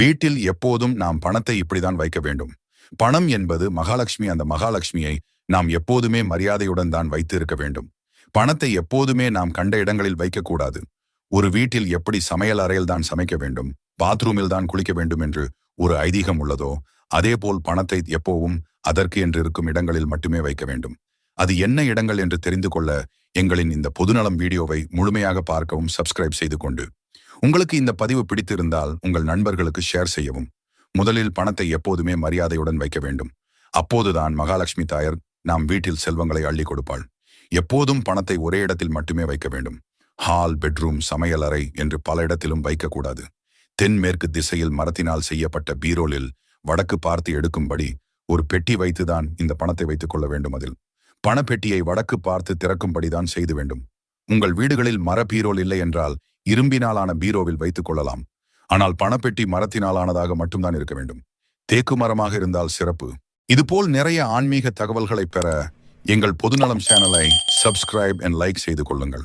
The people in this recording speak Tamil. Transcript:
வீட்டில் எப்போதும் நாம் பணத்தை இப்படிதான் வைக்க வேண்டும். பணம் என்பது மகாலட்சுமி அந்த மகாலட்சுமியை நாம் எப்போதுமே மரியாதையுடன் தான் வைத்து இருக்க வேண்டும். பணத்தை எப்போதுமே நாம் கண்ட இடங்களில் வைக்கக்கூடாது. ஒரு வீட்டில் எப்படி சமையல் அறையில் தான் சமைக்க வேண்டும் பாத்ரூமில் தான் குளிக்க வேண்டும் என்று ஒரு ஐதீகம் உள்ளதோ அதேபோல் பணத்தை எப்போவும் அதற்கு என்று இருக்கும் இடங்களில் மட்டுமே வைக்க வேண்டும். அது என்ன இடங்கள் என்று தெரிந்து கொள்ள எங்களின் இந்த பொதுநலம் வீடியோவை முழுமையாக பார்க்கவும் சப்ஸ்கிரைப் செய்து கொண்டு. உங்களுக்கு இந்த பதிவு பிடித்திருந்தால் உங்கள் நண்பர்களுக்கு ஷேர் செய்யவும். முதலில் பணத்தை எப்போதுமே மரியாதையுடன் வைக்க வேண்டும். அப்போதுதான் மகாலட்சுமி தாயர் நாம் வீட்டில் செல்வங்களை அள்ளி கொடுப்பாள். எப்போதும் பணத்தை ஒரே இடத்தில் மட்டுமே வைக்க வேண்டும். ஹால் பெட்ரூம் சமையலறை என்று பல இடத்திலும் வைக்கக்கூடாது தென்மேற்கு திசையில் மரத்தினால் செய்யப்பட்ட பீரோலில் வடக்கு பார்த்து எடுக்கும்படி ஒரு பெட்டி வைத்துதான் இந்த பணத்தை வைத்துக் கொள்ள வேண்டும் அதில். பணப்பெட்டியை வடக்கு பார்த்து திறக்கும்படிதான் செய்து வேண்டும். உங்கள் வீடுகளில் மர பீரோல் இல்லை என்றால் இரும்பினாலான பீரோவில் வைத்துக் கொள்ளலாம். ஆனால் பணப்பெட்டி மரத்தினாலானதாக மட்டும்தான் இருக்க வேண்டும். தேக்கு மரமாக இருந்தால் சிறப்பு. இதுபோல் நிறைய ஆன்மீக தகவல்களை பெற எங்கள் பொதுநலம் சேனலை சப்ஸ்கிரைப் அண்ட் லைக் செய்து கொள்ளுங்கள்.